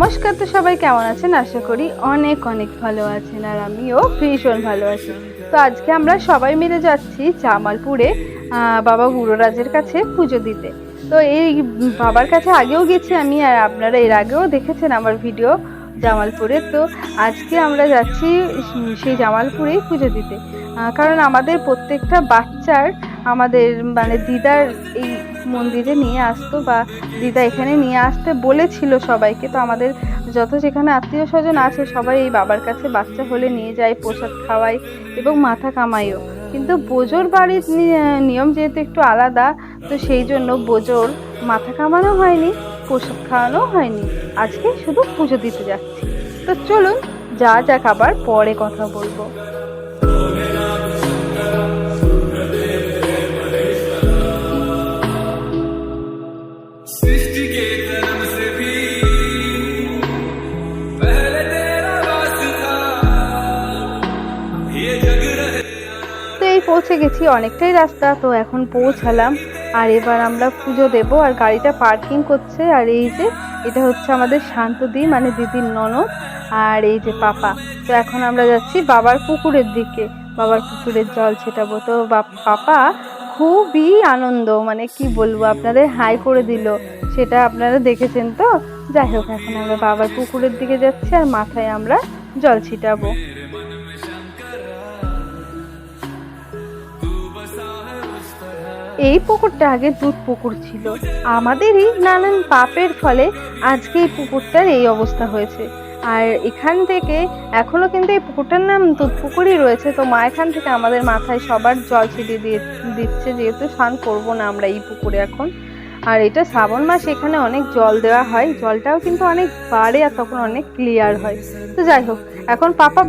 নমস্কার তো সবাই, কেমন আছেন? আশা করি অনেক অনেক ভালো আছেন আর আমিও ভীষণ ভালো আছি। তো আজকে আমরা সবাই মিলে যাচ্ছি জামালপুরে বাবা বুড়োরাজের কাছে পুজো দিতে। তো এই বাবার কাছে আগেও গেছি আমি আর আপনারা এর আগেও দেখেছেন আমার ভিডিও জামালপুরে। তো আজকে আমরা যাচ্ছি সেই জামালপুরেই পুজো দিতে। কারণ আমাদের প্রত্যেকটা বাচ্চার আমাদের মানে দিদার এই মন্দিরে নিয়ে আসতো বা দিদা এখানে নিয়ে আসতে বলেছিল সবাইকে। তো আমাদের যত যেখানে আত্মীয় স্বজন আছে সবাই এই বাবার কাছে বাচ্চা হলে নিয়ে যায়, প্রসাদ খাওয়াই এবং মাথা কামাইও কিন্তু বোজোর বাড়ির নিয়ম যেহেতু একটু আলাদা, তো সেই জন্য বোজোর মাথা কামানো হয়নি, প্রসাদ খাওয়ানো হয়নি। আজকে শুধু পুজো দিতে যাচ্ছি। তো চলুন, যা যাক আবার পরে কথা বলব। গেছি, অনেকটাই রাস্তা, তো এখন পৌঁছালাম। আর এবার আমরা পুজো দেব, আর গাড়িটা পার্কিং করছে, আর এই যে, এটা হচ্ছে আমাদের শান্তদি মানে দিদির ননদ, আর এই যে পাপা। তো এখন আমরা যাচ্ছি বাবার পুকুরের দিকে, বাবার পুকুরের জল ছেটাবো। তো পাপা খুবই আনন্দ মানে কি বলব, আপনাদের হাই করে দিল, সেটা আপনারা দেখেছেন তো? যাই হোক, এখন আমরা বাবার পুকুরের দিকে যাচ্ছি, আর মাথায় আমরা জল ছিটাবো। এই পুকুরটা আগে দুধ পুকুর ছিল। আমাদেরই নানান পাপের ফলে আজকে এই পুকুরটার এই অবস্থা হয়েছে। আর এখান থেকে এখনও কিন্তু এই পুকুরটার নাম দুধ পুকুরই রয়েছে। তো মা এখান থেকে আমাদের মাথায় সবার জল ছিটিয়ে দিয়ে দিচ্ছে, যেহেতু স্নান করব না আমরা এই পুকুরে এখন। আর এটা শ্রাবণ মাস, এখানে অনেক জল দেওয়া হয়। জলটাও কিন্তু অনেক বাড়ে আর তখন অনেক ক্লিয়ার হয়। তো যাই হোক, এখন পাপা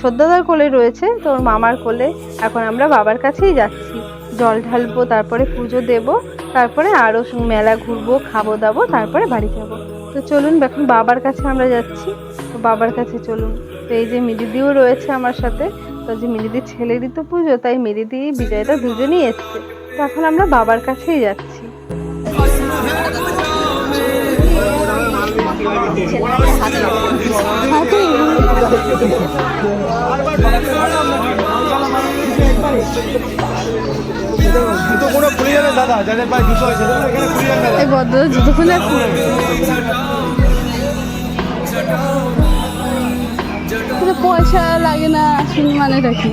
ছোদ্দাদার কোলে রয়েছে। তোর মামার কোলে। এখন আমরা বাবার কাছেই যাচ্ছি। জল ঢালবো, তারপরে পুজো দেব, তারপরে আরও মেলা ঘুরবো, খাব দাবো, তারপরে বাড়ি যাব। তো চলুন, এখন বাবার কাছে আমরা যাচ্ছি। তো বাবার কাছে চলুন। তো এই যে মিদিদিও রয়েছে আমার সাথে, তো যে মিদিদির ছেলেরই তো পুজো, তাই মিদিদি বিজয়টা দুজনেই এসছে। তো এখন আমরা বাবার কাছেই যাচ্ছি। জুতো কোনো খুলে। যাবে দাদা যাদের পায়ে জুতো আছে এখানে খুলে যাবে দাদা এই বদ্ধ জুতো খুলে কিন্তু পয়সা লাগে না আসুন মানে রাখি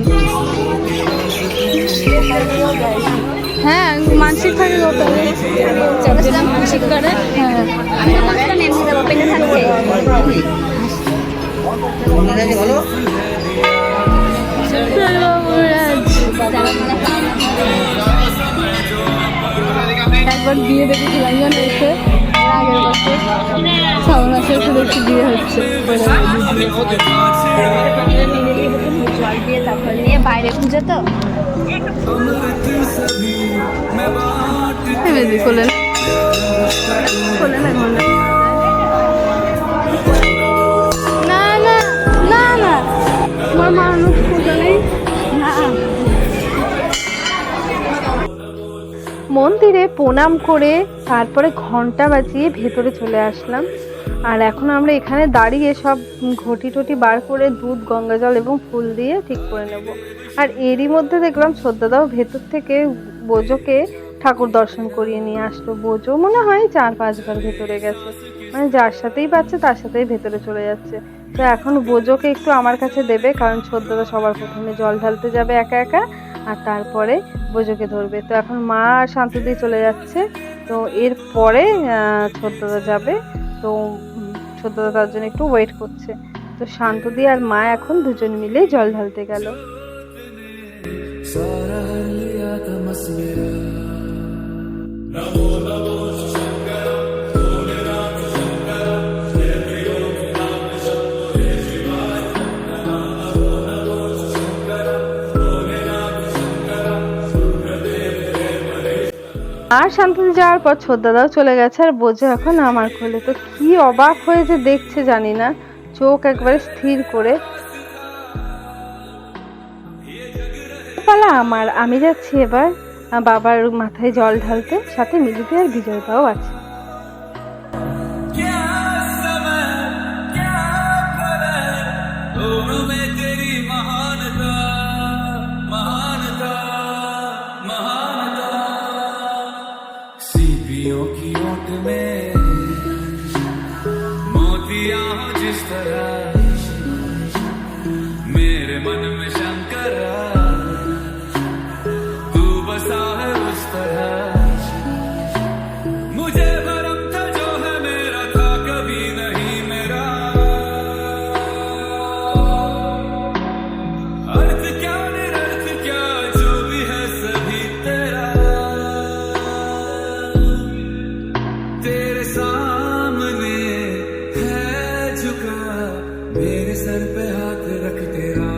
হ্যাঁ মানসিক থাকে। মানসিক করে হ্যাঁ আমি একবার বিয়ে দেখেছিলাম জানো এসে আগের বছর। শ্রাবণ মাসে শুধু একটু বিয়ে হচ্ছে। তারপর নিয়ে বাইরে পুজো তো কোলে না কোলে না মন্দিরে প্রণাম করে তারপরে ঘণ্টা বাজিয়ে ভেতরে চলে আসলাম। আর এখন আমরা এখানে দাঁড়িয়ে সব ঘটি টটি বার করে দুধ, গঙ্গা জল এবং ফুল দিয়ে ঠিক করে নেব। আর এরই মধ্যে দেখলাম শ্রদ্ধাদাও ভেতর থেকে বোজোকে ঠাকুর দর্শন করিয়ে নিয়ে আসলো। বোজো মনে হয় চার পাঁচবার ভেতরে গেছে। মানে যার সাথেই পাচ্ছে, তার সাথেই ভেতরে চলে যাচ্ছে। তো এখন বোজোকে একটু আমার কাছে দেবে, কারণ শ্রদ্ধাদা সবার প্রথমে জল ঢালতে যাবে একা একা। আর তারপরে বৈজকে ধরবে। তো এখন মা শান্ত দিয়ে চলে যাচ্ছে। তো এরপরে ছোটদাদা যাবে। তো ছোটদাদা তার জন্য একটু ওয়েট করছে। তো শান্ত দিয়ে আর মা এখন দুজন মিলে জল ঢালতে গেল। নমো নমো আর শান্তনু যাওয়ার পর ছোদ্দাদাও চলে গেছে, আর বোঝে এখন আমার কোলে। তো কি অবাক হয়ে যে দেখছে জানি না, চোখ একবারে স্থির করে। পালা আমার, আমি যাচ্ছি এবার বাবার মাথায় জল ঢালতে, সাথে মিলিতে আর বিজয়দাও আছে। मेरे सर पे हाथ रख तेरा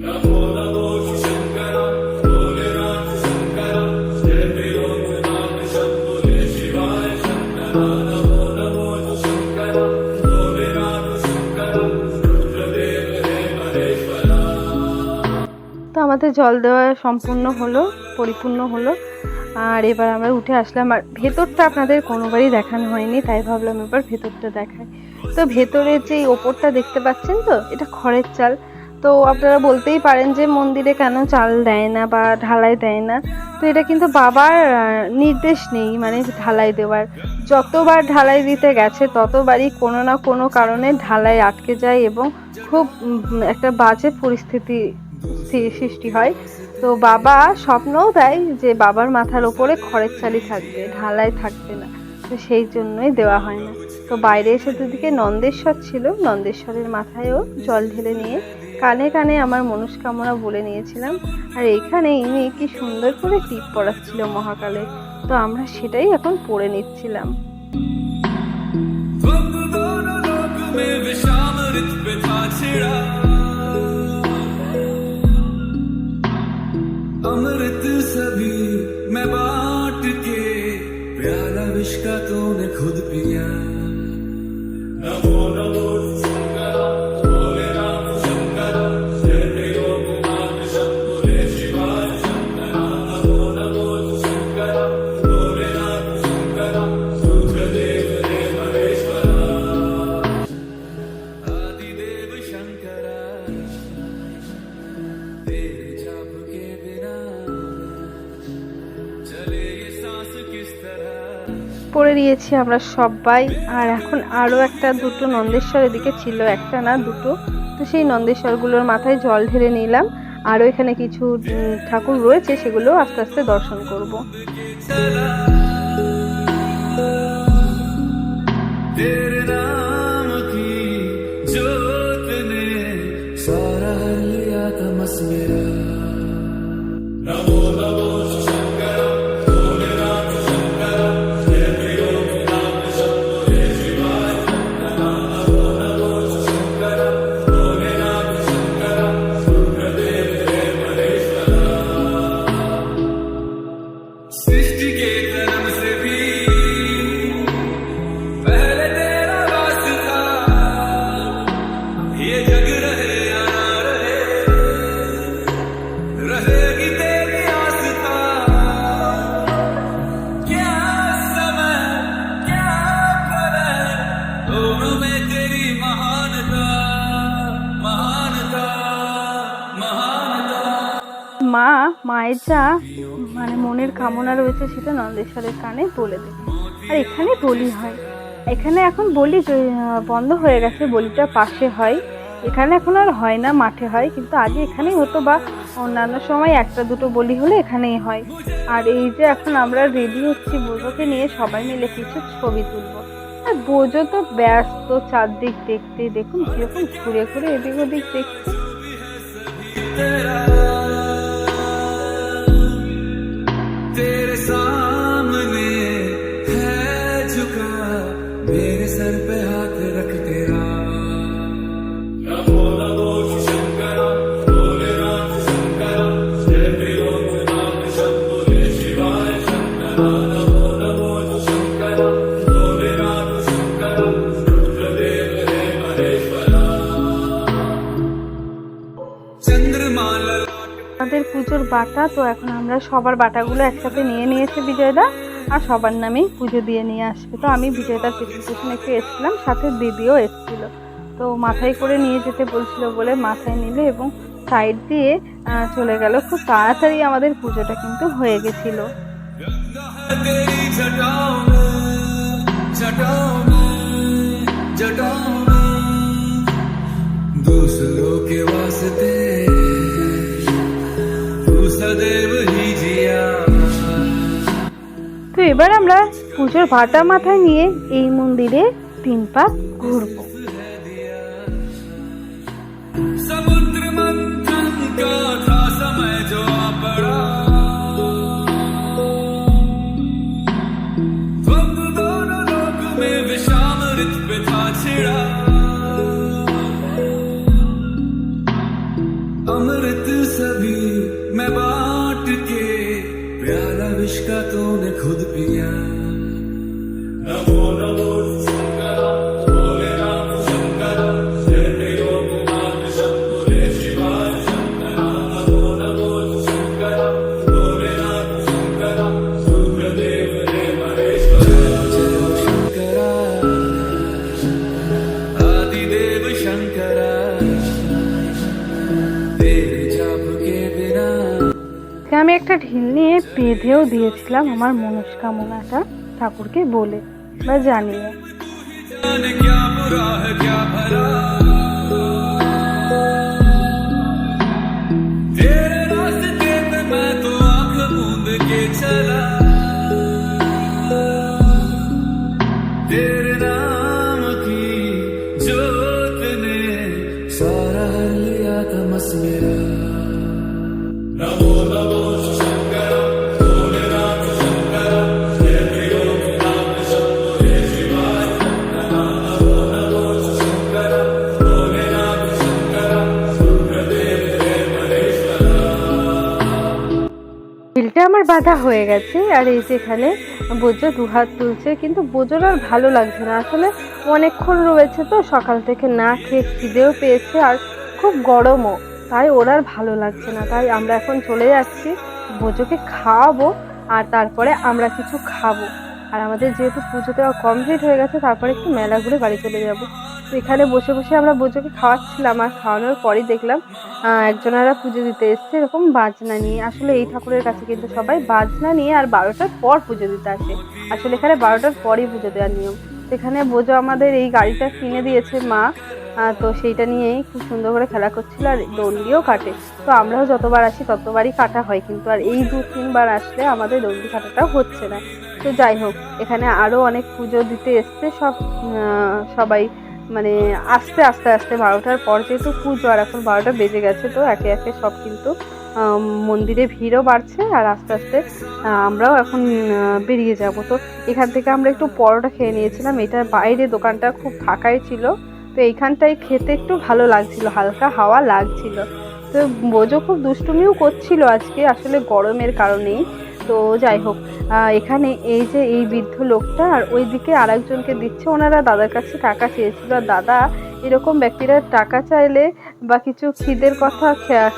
नमो नमो शंकरा भोलेनाथ शंकरा जय त्रिलोकनाथ शंभो जय शिवाय शंकरा नमो नमो शंकरा भोलेनाथ शंकरा रुद्रदेव हे महेश्वरा তো আমাদের জল দেওয়া সম্পূর্ণ হলো পরিপূর্ণ হলো আর এবার আমরা উঠে আসলাম, আর ভেতরটা আপনাদের কোনোবারই দেখানো হয়নি, তাই ভাবলাম এবার ভেতরটা দেখাই। তো ভেতরে যে ওপরটা দেখতে পাচ্ছেন তো, এটা খড়ের চাল। তো আপনারা বলতেই পারেন যে মন্দিরে কেন চাল দেয় না বা ঢালাই দেয় না। তো এটা কিন্তু বাবার নির্দেশ নেই মানে ঢালাই দেওয়ার। যতবার ঢালাই দিতে গেছে, ততবারই কোনো না কোনো কারণে ঢালাই আটকে যায় এবং খুব একটা বাজে পরিস্থিতি সৃষ্টি হয় তো বাবা স্বপ্নও দেয় যে বাবার মাথার ওপরে খড়ের চালি থাকবে ঢালাই থাকবে না তো সেই জন্যই দেওয়া হয় না তো বাইরে এসে দুদিকে নন্দেশ্বর ছিল নন্দেশ্বরের মাথায়ও জল ঢেলে নিয়ে কানে কানে আমার মনস্কামনা বলে নিয়েছিলাম আর এইখানে ইনি কি সুন্দর করে টিপ পড়াচ্ছিল মহাকালে তো আমরা সেটাই এখন পড়ে নিচ্ছিলাম द्वंद्व दोनों लोक में विषाम ऋत पे था छिड़ा अमृत सभी मैं बांट के प्यारा विष का तूने खुद पिया। পড়ে দিয়েছি আমরা সবাই আর এখন আরও একটা দুটো নন্দেশ্বর এদিকে ছিল একটা না দুটো। তো সেই নন্দেশ্বরগুলোর মাথায় জল ঢেলে নিলাম। আরও এখানে কিছু ঠাকুর রয়েছে, সেগুলো আস্তে আস্তে দর্শন করব। चला মায়ের যা মানে মনের কামনা রয়েছে সেটা নন্দেশ্বরের কানে বলে দেবে আর এখানে বলি হয়, এখানে এখন বলি বন্ধ হয়ে গেছে, বলিটা পাশে হয়। এখানে এখন আর হয় না, মাঠে হয়, কিন্তু আগে এখানেই হতো বা অন্যান্য সময় একটা দুটো বলি হলে এখানেই হয়। আর এই যে এখন আমরা রেডি হচ্ছি, বোঝোকে নিয়ে সবাই মিলে কিছু ছবি তুলবো। আর বোঝো তো ব্যস্ত চারদিক দেখতে, দেখুন কীরকম ঘুরে ঘুরে এদিক ওদিক দেখছে পুজোর বাটা, তো এখন আমরা সবার বাটাগুলো একসাথে নিয়ে নিয়েছে বিজয়দা, আর সবার নামেই পুজো দিয়ে নিয়ে আসবে। তো আমি বিজয়দার পেছন পেছন একটু এসেছিলাম, সাথে দিদিও এসেছিল। তো মাথায় করে নিয়ে যেতে বলছিল বলে মাথায় নিলে এবং সাইড দিয়ে চলে গেল। খুব তাড়াতাড়ি আমাদের পুজোটা কিন্তু হয়ে গেছিল। এবার আমরা পুজোর ভাটা মাথায় নিয়ে এই মন্দিরে তিন পাক ঘুরবো। একটা ঢিল নিয়ে বেঁধেও দিয়েছিলাম আমার মনস্কামনাটা ঠাকুরকে বলে বা জানিয়ে। বাধা হয়ে গেছে, আর এই যে এখানে দু হাত তুলছে, কিন্তু বোঝোর আর ভালো লাগছে না। আসলে অনেকক্ষণ রয়েছে তো, সকাল থেকে না খেয়ে খিদেও পেয়েছে, আর খুব গরমও, তাই ওর আর ভালো লাগছে না। তাই আমরা এখন চলে যাচ্ছি বোঝোকে খাওয়াবো, আর তারপরে আমরা কিছু খাব। আর আমাদের যেহেতু পুজো দেওয়া কমপ্লিট হয়ে গেছে, তারপরে একটু মেলা ঘুরে বাড়ি চলে যাব। এখানে বসে বসে আমরা বোঝোকে খাওয়াচ্ছিলাম আর খাওয়ানোর পরেই দেখলাম একজনেরা পুজো দিতে এসছে এরকম বাজনা নিয়ে। আসলে এই ঠাকুরের কাছে কিন্তু সবাই বাজনা নিয়ে আর বারোটার পর পুজো দিতে আসে। আসলে এখানে বারোটার পরই পুজো দেওয়ার নিয়ম। তো এখানে বোঝো আমাদের এই গাড়িটা কিনে দিয়েছে মা তো সেইটা নিয়েই খুব সুন্দর করে খেলা করছিল আর দণ্ডিও কাটে। তো আমরাও যতবার আসি ততবারই কাটা হয় কিন্তু আর এই দু তিনবার আসলে আমাদের দণ্ডি কাটাটা হচ্ছে না। তো যাই হোক, এখানে আরও অনেক পুজো দিতে এসছে সব সবাই। মানে আস্তে আস্তে আস্তে বারোটার পর যেহেতু পুজো আর এখন বারোটা বেজে গেছে, তো একে একে সব কিন্তু মন্দিরে ভিড়ও বাড়ছে আর আস্তে আস্তে আমরাও এখন বেরিয়ে যাব। তো এখান থেকে আমরা একটু পরোটা খেয়ে নিয়েছিলাম। এটা বাইরে দোকানটা খুব ফাঁকাই ছিল, তো এইখানটায় খেতে একটু ভালো লাগছিল, হালকা হাওয়া লাগছিল। তো বোঝো খুব দুষ্টুমিও করছিল আজকে, আসলে গরমের কারণেই। তো যাই হোক এখানে এই যে এই বৃদ্ধ লোকটা আর ওইদিকে আরেকজনকে দিচ্ছে। ওনারা দাদার কাছে টাকা চেয়েছিল। আর দাদা এরকম ব্যক্তিরা টাকা চাইলে বা কিছু খিদের কথা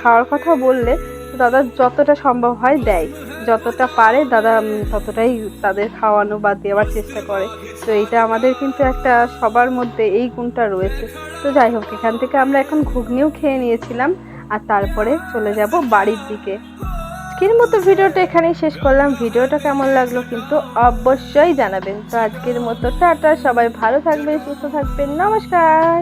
খাওয়ার কথা বললে দাদা যতটা সম্ভব হয় দেয়। যতটা পারে দাদা ততটাই তাদের খাওয়ানো বা দেওয়ার চেষ্টা করে। তো এইটা আমাদের কিন্তু একটা সবার মধ্যে এই গুণটা রয়েছে। তো যাই হোক, এখান থেকে আমরা এখন ঘুগনিও খেয়ে নিয়েছিলাম। আর তারপরে চলে যাব বাড়ির দিকে। আজকের মতো ভিডিওটা এখানেই শেষ করলাম। ভিডিওটা কেমন লাগল কিন্তু অবশ্যই জানাবেন। তো আজকের মতো টাটা, সবাই ভালো থাকবেন, সুস্থ থাকবেন। নমস্কার।